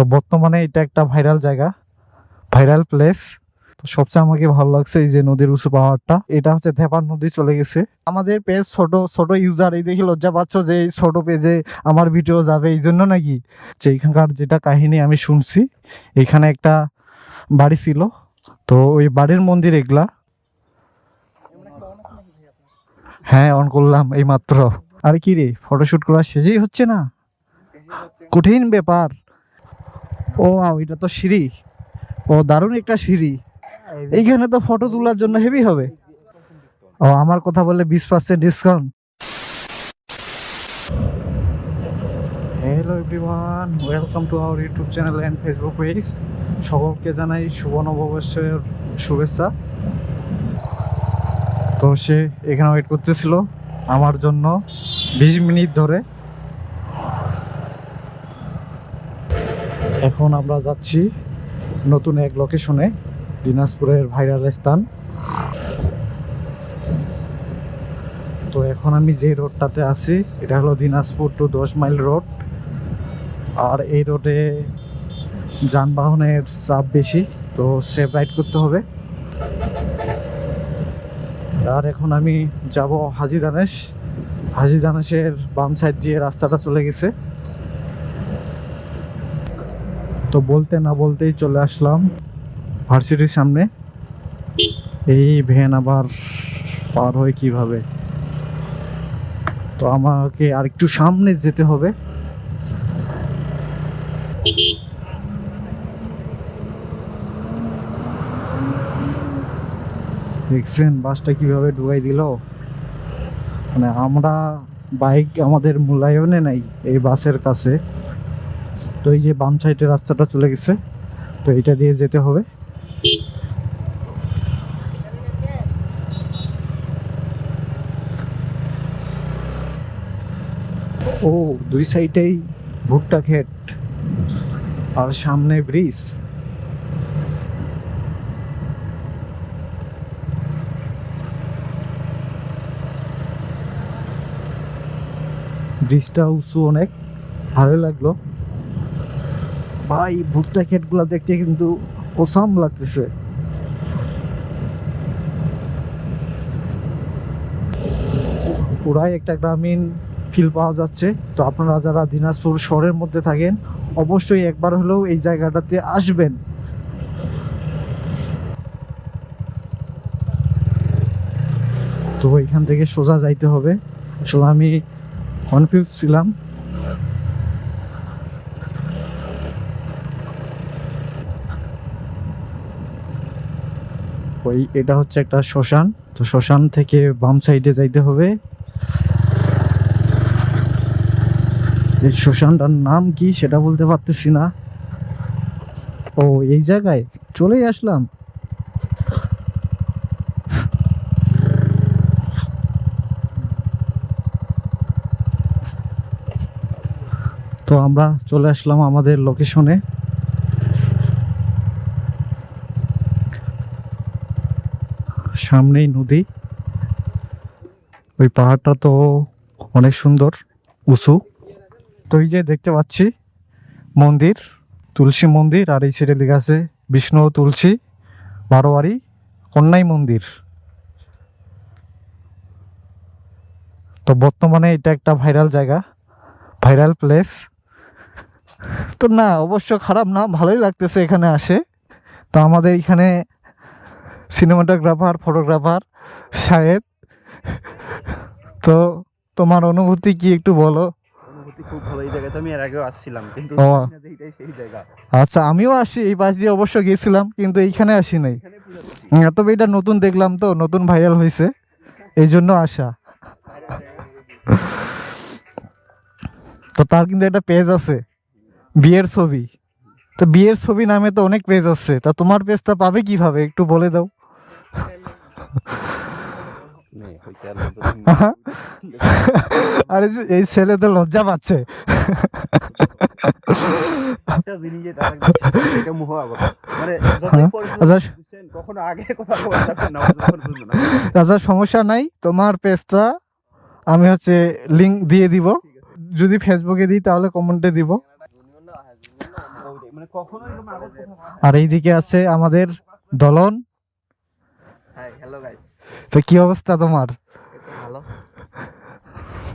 তো বর্তমানে এটা একটা ভাইরাল জায়গা ভাইরাল প্লেস তো সবচেয়ে আমাকে ভালো লাগছে এই যে নদীর উঁচু পাহাড়টা। এটা হচ্ছে ধেপার নদী চলে গেছে। আমাদের পেজ ছোট ছোট ইউজার এই দেখে লজ্জা পাচ্ছ যে এই ছোট পেজে আমার ভিডিও যাবে, এই জন্য নাকি? যে এখানকার যেটা কাহিনী আমি শুনছি, এখানে একটা বাড়ি ছিল। তো ওই বাড়ির মন্দির এগুলা। হ্যাঁ অন করলাম এই মাত্র আর কি রে ফটোশ্যুট করা শেষেই হচ্ছে না? কঠিন ব্যাপার। ও এটা তো সিঁড়ি। ও, দারুণ একটা সিঁড়ি। এইখানে তো ফটো তোলার জন্য হেভি হবে। ও, আমার কথা বললে বিশ percent discount hello everyone welcome to our YouTube channel and Facebook page সকলকে জানাই শুভ নববর্ষের শুভেচ্ছা। তো সে এখানে ওয়েট করতেছিল আমার জন্য বিশ মিনিট ধরে। এখন আমরা যাচ্ছি নতুন এক লোকেশনে দিনাজপুরের ভাইরাল স্থান। তো এখন আমি যে রোডটাতে আছি, এটা হলো দিনাজপুর টু দশ মাইল রোড আর এই রোডে যানবাহনের চাপ বেশি, তো সেফ রাইড করতে হবে। আর এখন আমি যাব হাজি দানেশ। হাজি দানেশের বাম সাইড দিয়ে রাস্তাটা চলে গেছে। তো বলতে না বলতেই চলে আসলাম ভার্সিটির সামনে। এই ভ্যান আবার পার হয় কীভাবে? তো আমাকে আর একটু সামনে যেতে হবে। দেখছেন বাসটা কীভাবে ঢুকাই দিল? মানে আমরা বাইক আমাদের মূল্যায়নে নাই এই বাসের কাছে। তো এই যে বাম সাইডে রাস্তাটা চলে গেছে, তো এটা দিয়ে যেতে হবে। ও, দুই সাইডেই ভুট্টা ক্ষেত, আর সামনে ব্রিজ। ব্রিজটা উঁচু অনেক, ভালো লাগল। ভাই, ভুট্টা ক্ষেতগুলো দেখতে কিন্তু ওসাম লাগতেছে। পুরাই একটা গ্রামীণ ফিল পাওয়া যাচ্ছে। তো আপনারা যারা দিনাজপুর শহরের মধ্যে থাকেন, অবশ্যই একবার হলেও এই জায়গাটাতে আসবেন। তো এখান থেকে সোজা যাইতে হবে। আসলে আমি কনফিউজ ছিলাম। ওই এটা হচ্ছে একটা শ্মশান। তো শ্মশান থেকে বাম সাইডে যাইতে হবে। এই শ্মশানটার নাম কি সেটা বলতে পারতেছি না। ও, এই জায়গায়? চলেই আসলাম। তো আমরা চলে আসলাম আমাদের লোকেশনে সামনেই নদী। ওই পাহাড়টা তো অনেক সুন্দর, উঁচু। তো এই যে দেখতে পাচ্ছি, মন্দির, তুলসী মন্দির, আর এই ছেড়ে লেখা আছে বিষ্ণু, তুলসী, বারোয়ারি, কন্যাই মন্দির। তো বর্তমানে এটা একটা ভাইরাল জায়গা, ভাইরাল প্লেস। তো না, অবশ্য খারাপ না, ভালোই লাগতেছে এখানে আসে। তো আমাদের এখানে সিনেমাটোগ্রাফার ফটোগ্রাফার শাহেদ তো তোমার অনুভূতি কি একটু বলো? খুব ভালো এই জায়গাতে আমি এর আগেও আসছিলাম কিন্তু সেই জায়গা। আচ্ছা আমিও আসি এই পাশ দিয়ে অবশ্য গিয়েছিলাম কিন্তু এইখানে আসি নাই। তবে এটা নতুন দেখলাম তো নতুন ভাইরাল হয়েছে এই জন্য আসা। তো তার কিন্তু একটা পেজ আছে বিয়ের ছবি। তো বিয়ের ছবি নামে তো অনেক পেজ আছে তা তোমার পেজটা পাবে কীভাবে একটু বলে দাও। আর আরে এই ছেলে তো লজ্জা পাচ্ছে। মানে হ্যাঁ, আচ্ছা। আচ্ছা সমস্যা নাই। তোমার পেজটা আমি হচ্ছে লিঙ্ক দিয়ে দিব। যদি ফেসবুকে দিই তাহলে কমেন্টে দিব। মানে কখনো এরকম আগত কথা বলা আর এইদিকে আছে আমাদের দলন। হ্যালো গাইস তো কি অবস্থা তোমার? ভালো।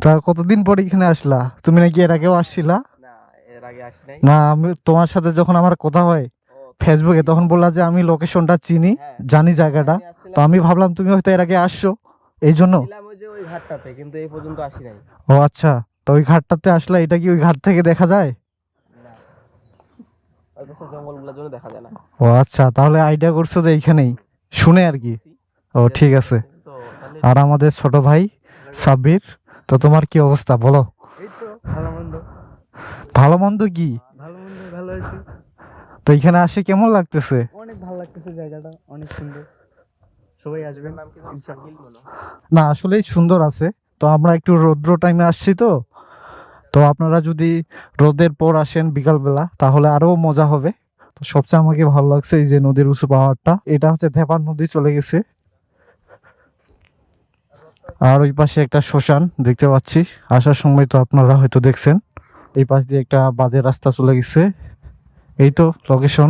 তা কতদিন পরে এখানে আসলা? তুমি নাকি এর আগেও আসছিলা? না এর আগে আসি নাই। না আমি তোমার সাথে যখন আমার কথা হয় ফেসবুকে তখন বললা যে আমি লোকেশনটা চিনি হ্যাঁ। জানি জায়গাটা। তো আমি ভাবলাম তুমি হয়তো এর আগে আসছো এই জন্য। ওই ঘাটটাতে কিন্তু এই পর্যন্ত আসি নাই। ও আচ্ছা। তো ওই ঘাটটাতে আসলে এটা কি ওই ঘাট থেকে দেখা যায়? না। ওই পাশে জঙ্গলগুলোর জন্য দেখা যায় না। ও আচ্ছা। তাহলে আইডিয়া করছ যে এইখানেই। শুনে আর কি। ও ঠিক আছে। আর আমাদের ছোট ভাই সাব্বির তো তোমার কি অবস্থা? বলো। ভালো মন্দ। কি? তো এখানে আসে কেমন লাগতেছে? অনেক ভালো লাগতেছে জায়গাটা অনেক সুন্দর। সবাই আসবেন না আসলেই সুন্দর আছে। তো আমরা একটু রৌদ্র টাইমে আসছি তো। তো আপনারা যদি রোদের পর আসেন বিকালবেলা তাহলে আরও মজা হবে। তো সবচেয়ে আমাকে ভালো লাগছে এই যে নদীর উঁচু পাহাড়টা। এটা হচ্ছে ধেপার নদী চলে গেছে। আর ওই পাশে একটা শ্মশান দেখতে পাচ্ছি। আসার সময় তো আপনারা হয়তো দেখছেন। এই পাশ দিয়ে একটা বাঁধের রাস্তা চলে গেছে। এই তো লোকেশন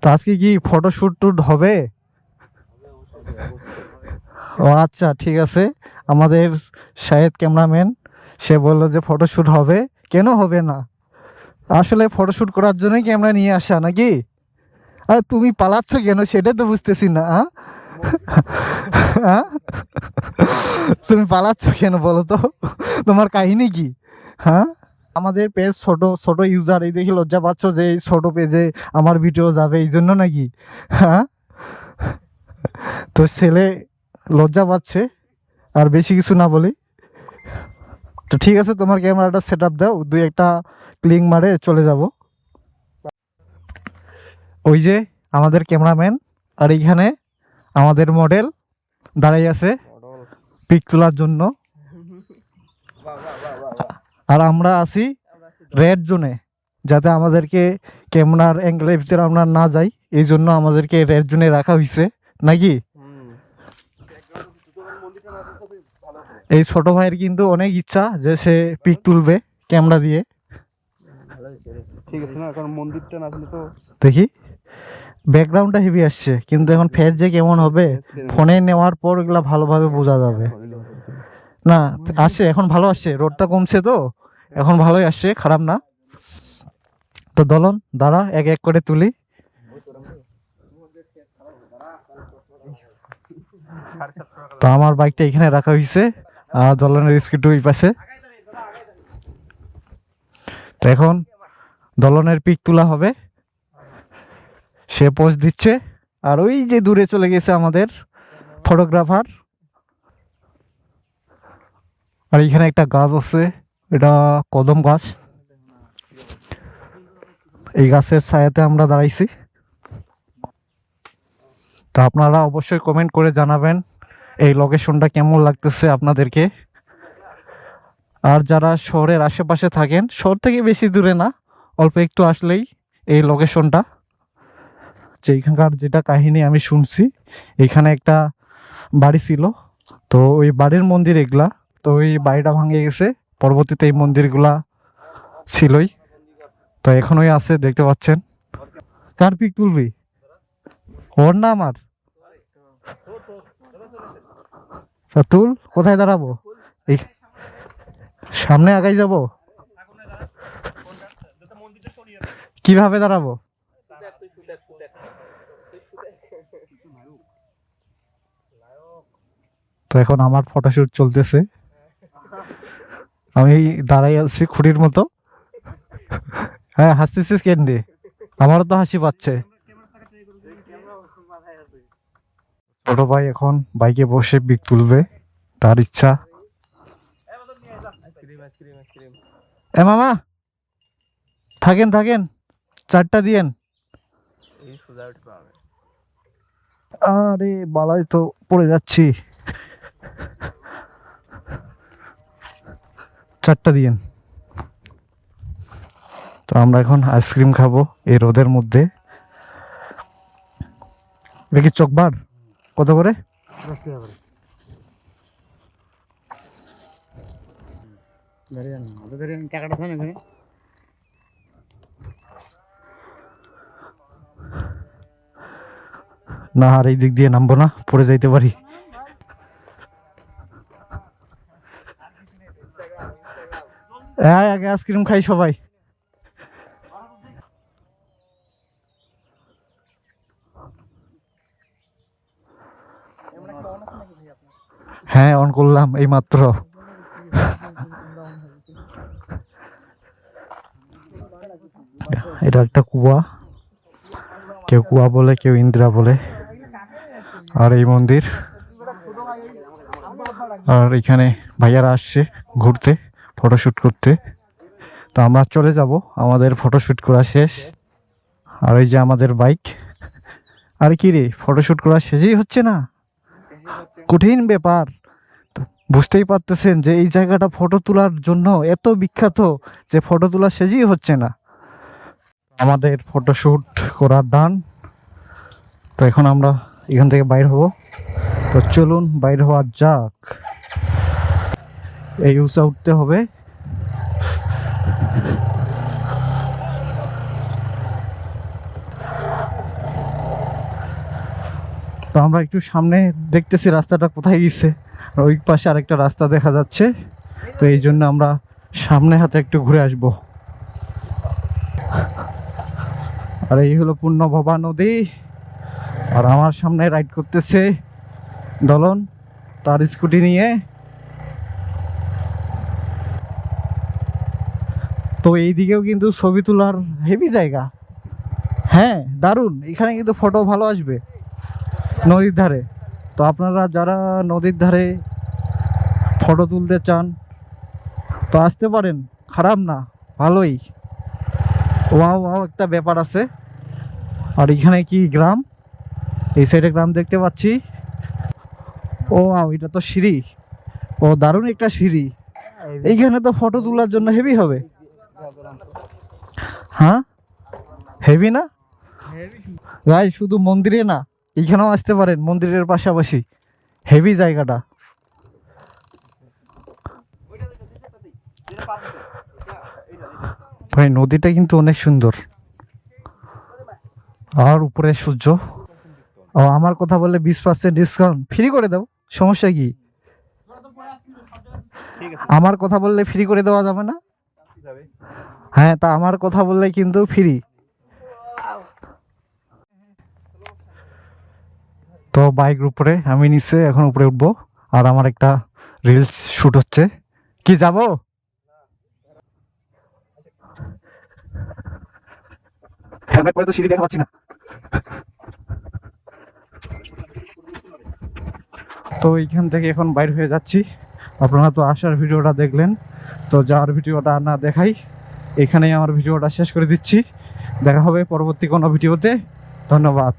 তো আজকে কি ফটোশ্যুট টুট হবে? ও আচ্ছা ঠিক আছে। আমাদের শাহেদ ক্যামেরাম্যান, সে বলল যে ফটোশ্যুট হবে। কেন হবে না? আসলে ফটোশ্যুট করার জন্যই ক্যামেরা নিয়ে আসা, নাকি? আর তুমি পালাচ্ছ কেন? সেটা তো বুঝতেছি না হ্যাঁ? হ্যাঁ? তুমি পালাচ্ছ কেন বলো তো? তোমার কাহিনী কি? হ্যাঁ? আমাদের পেজ ছোট ছোট ইউজার এই দেখি লজ্জা পাচ্ছ যে এই ছোট পেজে আমার ভিডিও যাবে এই জন্য নাকি? হ্যাঁ? তো ছেলে লজ্জা পাচ্ছে আর বেশি কিছু না বলি। তো ঠিক আছে তোমার ক্যামেরাটা সেট আপ দাও দুই একটা ক্লিং মারে চলে যাব। ওই যে আমাদের ক্যামেরাম্যান আর এইখানে আমাদের মডেল দাঁড়াই আছে পিক তোলার জন্য। আর আমরা আছি রেড জোনে যাতে আমাদেরকে ক্যামেরার অ্যাঙ্গেলের ভিতরে আমরা না যাই এই জন্য আমাদেরকে রেড জোনে রাখা হয়েছে নাকি? এই ছোট ভাইয়ের কিন্তু অনেক ইচ্ছা যে সে পিক তুলবে ক্যামেরা দিয়ে। ঠিক আছে না কারণ মন্দিরটা না তো দেখি। ব্যাকগ্রাউন্ডটা হেভি আসছে কিন্তু এখন ফেস যে কেমন হবে ফোনে নেওয়ার পর এগুলা ভালোভাবে বোঝা যাবে। না আসছে এখন ভালো আসছে রোডটা কমছে তো এখন ভালোই আসছে খারাপ না। তো দলন দাঁড়া এক এক করে তুলি। তো আমার বাইকটা এখানে রাখা হয়েছে আর দলনের স্কুটি ওই পাশে। তো এখন দলনের পিক তোলা হবে। সে পোজ দিচ্ছে। আর ওই যে দূরে চলে গেছে আমাদের ফটোগ্রাফার আর এখানে একটা গাছ আছে, এটা কদম গাছ। এই গাছের ছায়াতে আমরা দাঁড়াইছি। তো আপনারা অবশ্যই কমেন্ট করে জানাবেন এই লোকেশনটা কেমন লাগতেছে আপনাদেরকে। আর যারা শহরের আশেপাশে থাকেন, শহর থেকে বেশি দূরে না, অল্প একটু আসলেই এই লোকেশনটা যে এখানকার যেটা কাহিনী আমি শুনছি, এখানে একটা বাড়ি ছিল। তো ওই বাড়ির মন্দির এগুলা, তো ওই বাড়িটা ভাঙে গেছে। পরবর্তীতে এই মন্দিরগুলা ছিলই। তো এখনোই আছে, দেখতে পাচ্ছেন। কার পিক তুলবি? ওর না আমার? তুল, কোথায় দাঁড়াবো? এই, সামনে আগাই যাব? কীভাবে দাঁড়াবো? তো এখন আমার ফটোশুট চলতেছে। আমি দাঁড়াই আছি খুঁড়ির মতো। হ্যাঁ হাসতেছিস কেন রে? আমারও তো হাসি পাচ্ছে। ছোট ভাই এখন বাইকে বসে পিক তুলবে তার ইচ্ছা। এ মামা থাকেন থাকেন চারটা দিয়েন। আরে বালাই তো পড়ে যাচ্ছি। চারটা দিয়েন। তো আমরা এখন আইসক্রিম খাব এই রোদের মধ্যে। এটা কি চকবার কত করে? না আর এই দিক দিয়ে নামবো না পড়ে যাইতে পারি। হ্যাঁ আগে আইসক্রিম খাই সবাই। হ্যাঁ অন করলাম এই মাত্র এটা একটা কুয়া। কেউ কুয়া বলে, কেউ ইন্দিরা বলে। আর এই মন্দির। আর এখানে ভাইয়ারা আসছে ঘুরতে। ফটোশ্যুট করতে। তো আমরা চলে যাব। আমাদের ফটোশ্যুট করা শেষ। আর এই যে আমাদের বাইক আর কি রে ফটোশ্যুট করা শেষই হচ্ছে না? কঠিন ব্যাপার। বুঝতেই পারতেছেন যে এই জায়গাটা ফটো তোলার জন্য এত বিখ্যাত যে ফটো তোলা শেষই হচ্ছে না। আমাদের ফটোশ্যুট করার ডান তো এখন আমরা এখান থেকে বাইর হব। তো চলুন বাইর হওয়া যাক। এই উঁচা উঠতে হবে। তো আমরা একটু সামনে দেখতেছি রাস্তাটা কোথায় গেছে। আর ওই পাশে আরেকটা রাস্তা দেখা যাচ্ছে। তো এই জন্য আমরা সামনে হাতে একটু ঘুরে আসব। আর এই হলো পূর্ণভবা নদী। আর আমার সামনে রাইড করতেছে দলন, তার স্কুটি নিয়ে। তো এইদিকেও কিন্তু ছবি তোলার হেভি জায়গা। হ্যাঁ দারুণ। এখানে কিন্তু ফটো ভালো আসবে নদীর ধারে। তো আপনারা যারা নদীর ধারে ফটো তুলতে চান, তো আসতে পারেন। খারাপ না, ভালোই। ওয়াও ওয়াও, একটা ব্যাপার আছে। আর এখানে কি গ্রাম? এই সাইডে গ্রাম দেখতে পাচ্ছি। ও আও এটা তো সিঁড়ি। ও, দারুণ একটা সিঁড়ি। এইখানে তো ফটো তোলার জন্য হেভি হবে। হ্যাঁ? হেভি না? গাই শুধু মন্দিরে না এইখানেও আসতে পারেন মন্দিরের পাশাপাশি। হেভি জায়গাটা। ভাই নদীটা কিন্তু অনেক সুন্দর। আর উপরে সূর্য। ও আমার কথা বললে বিশ পার্সেন্ট ডিসকাউন্ট ফ্রি করে দাও সমস্যা কি? আমার কথা বললে ফ্রি করে দেওয়া যাবে না? হ্যাঁ তা আমার কথা বললে কিন্তু ফ্রি তো বাইক উপরে আমি নিচে এখন উপরে উঠবো। আর আমার একটা রিলস শুট হচ্ছে। কি যাব? হেলমেট পরে তো সিঁড়ি দেখা পাচ্ছি না। তো এইখান থেকে এখন বাইর হয়ে যাচ্ছি। আপনারা তো আসার ভিডিওটা দেখলেন, তো যাওয়ার ভিডিওটা না দেখাই, এখানেই আমার ভিডিওটা শেষ করে দিচ্ছি। দেখা হবে পরবর্তী কোনো ভিডিওতে। ধন্যবাদ।